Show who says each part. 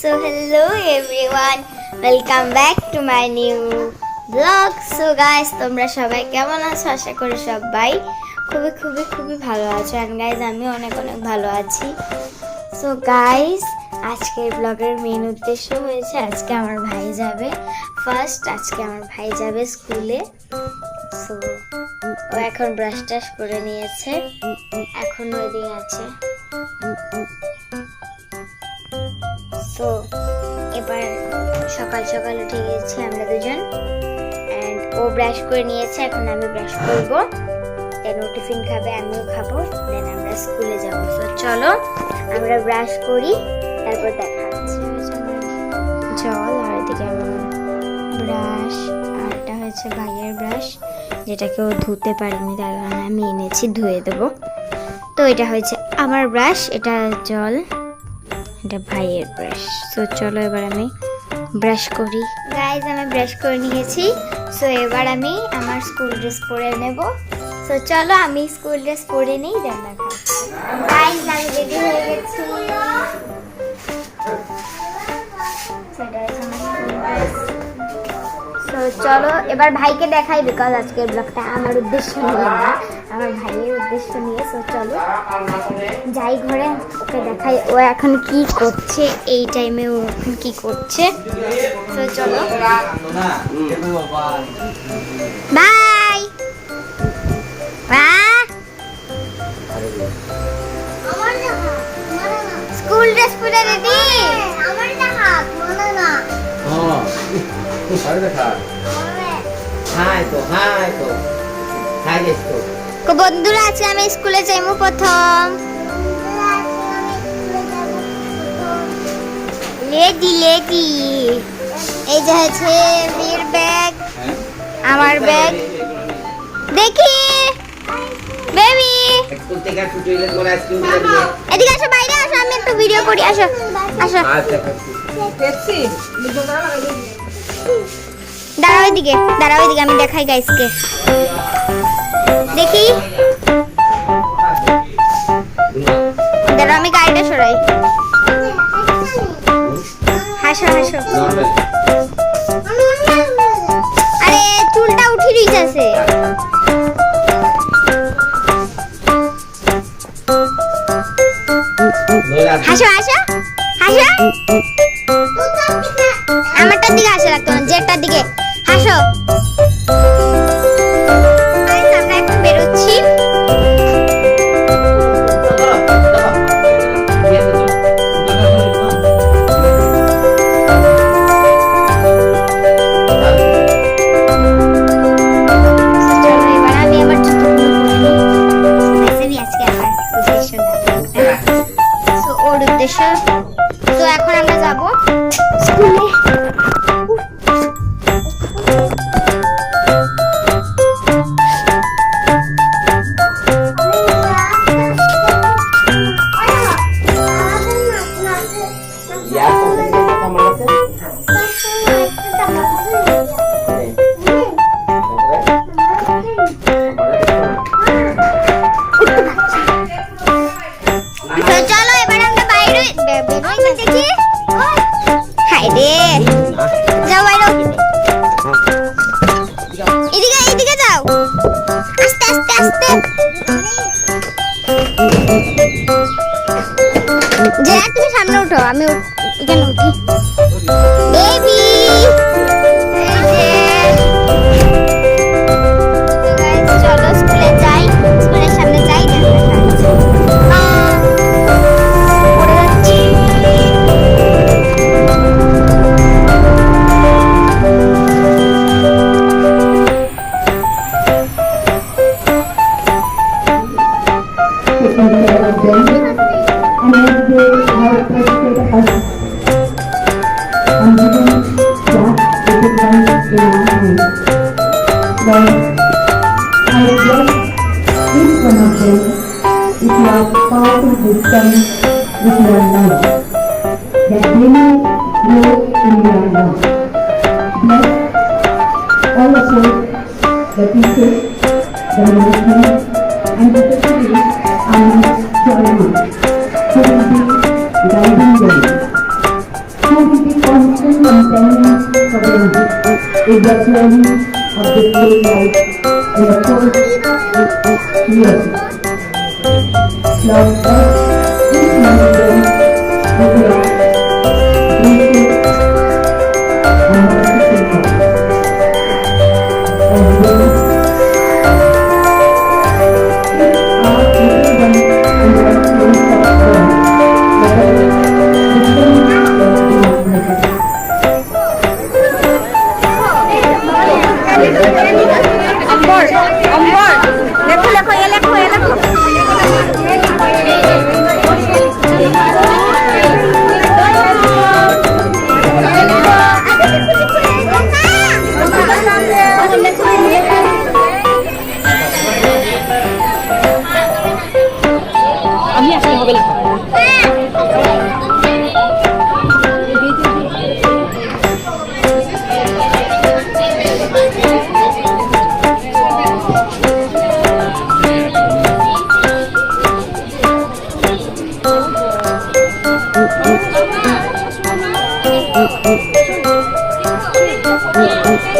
Speaker 1: So hello everyone welcome back to my new blog so guys তোমরা সবাই কেমন আছো? আশা করি সবাই খুবই খুবই খুবই ভালো আছো। অ্যান্ড গাইজ আমি অনেক অনেক ভালো আছি। সো গাইস আজকের ব্লগের মেন উদ্দেশ্য হয়েছে, আজকে আমার ভাই যাবে। ফার্স্ট আজকে আমার ভাই যাবে স্কুলে। সো ও এখন ব্রাশ টাশ করে নিয়েছে। এখন ওই আছে। এবার সকাল সকাল উঠে গেছি আমরা দুজন। অ্যান্ড ও ব্রাশ করে নিয়েছে, এখন আমি ব্রাশ করব। দেন ও টিফিন খাবে, আমিও খাব। দেন আমরা স্কুলে যাব। সো চলো, আমরা ব্রাশ করি, তারপর দেখা জল, আর এদিকে ব্রাশ আর এটা হচ্ছে ভাইয়ের ব্রাশ যেটাকে ও ধুতে পারেনি, তার কারণে আমি এনেছি, ধুয়ে দেবো। তো এটা হয়েছে আমার ব্রাশ এটা জল। এটা ভাইয়ের ব্রাশ সো চলো এবার আমি ব্রাশ করি। গাইজ আমি ব্রাশ করে নিয়েছি। সো এবার আমি আমার স্কুল ড্রেস পরে নেব। সো চলো আমি স্কুল ড্রেস পরে নিই রান্না গাইজ আমি রেডি হয়ে গেছি। তো চলো এবার ভাইকে দেখাই বিকজ আজকের ব্লগটা আমার উদ্দেশ্য নিয়ে না আমার ভাইয়ের উদ্দেশ্য নিয়ে তো চলো যাই ঘরে ওকে দেখাই ও এখন কি করছে এই টাইমে ও এখন কি করছে তো চলো। বাই স্কুল ড্রেস পরে রেডি বন্ধুরা আজকে আমি স্কুলে যাইমু প্রথম। লেডি লেডি এই যে হচ্ছে মেয়ের ব্যাগ আমার ব্যাগ দেখি। বেবি। এদিকে আসো বাইরে আসো আমি একটু ভিডিও করি আসো আসো।
Speaker 2: আচ্ছা
Speaker 1: দাঁড়াও এদিকে দাঁড়াও এদিকে, আমি দেখাই গাইসকে দেখি। দাঁড়াও, আমি গাড়িটা সরাই। হাসো হাসো। আরে হাসো হাসো। হাসো। দিকে হাসা লাগতো না যেটার দিকে। হাসো। তুমি সামনে উঠো আমি উঠ- এখানে উঠি baby system which we are now. That dan in all
Speaker 3: of you, the people, the ministry, and the society and join us. Be guiding them? Be constant companion for of the journey of the new life in the first years? lòng ta biết mình đường một lòng
Speaker 1: অম্বর অম্বর লেখো লেখো এ লেখো এ লেখো
Speaker 4: 到了请你
Speaker 1: 们天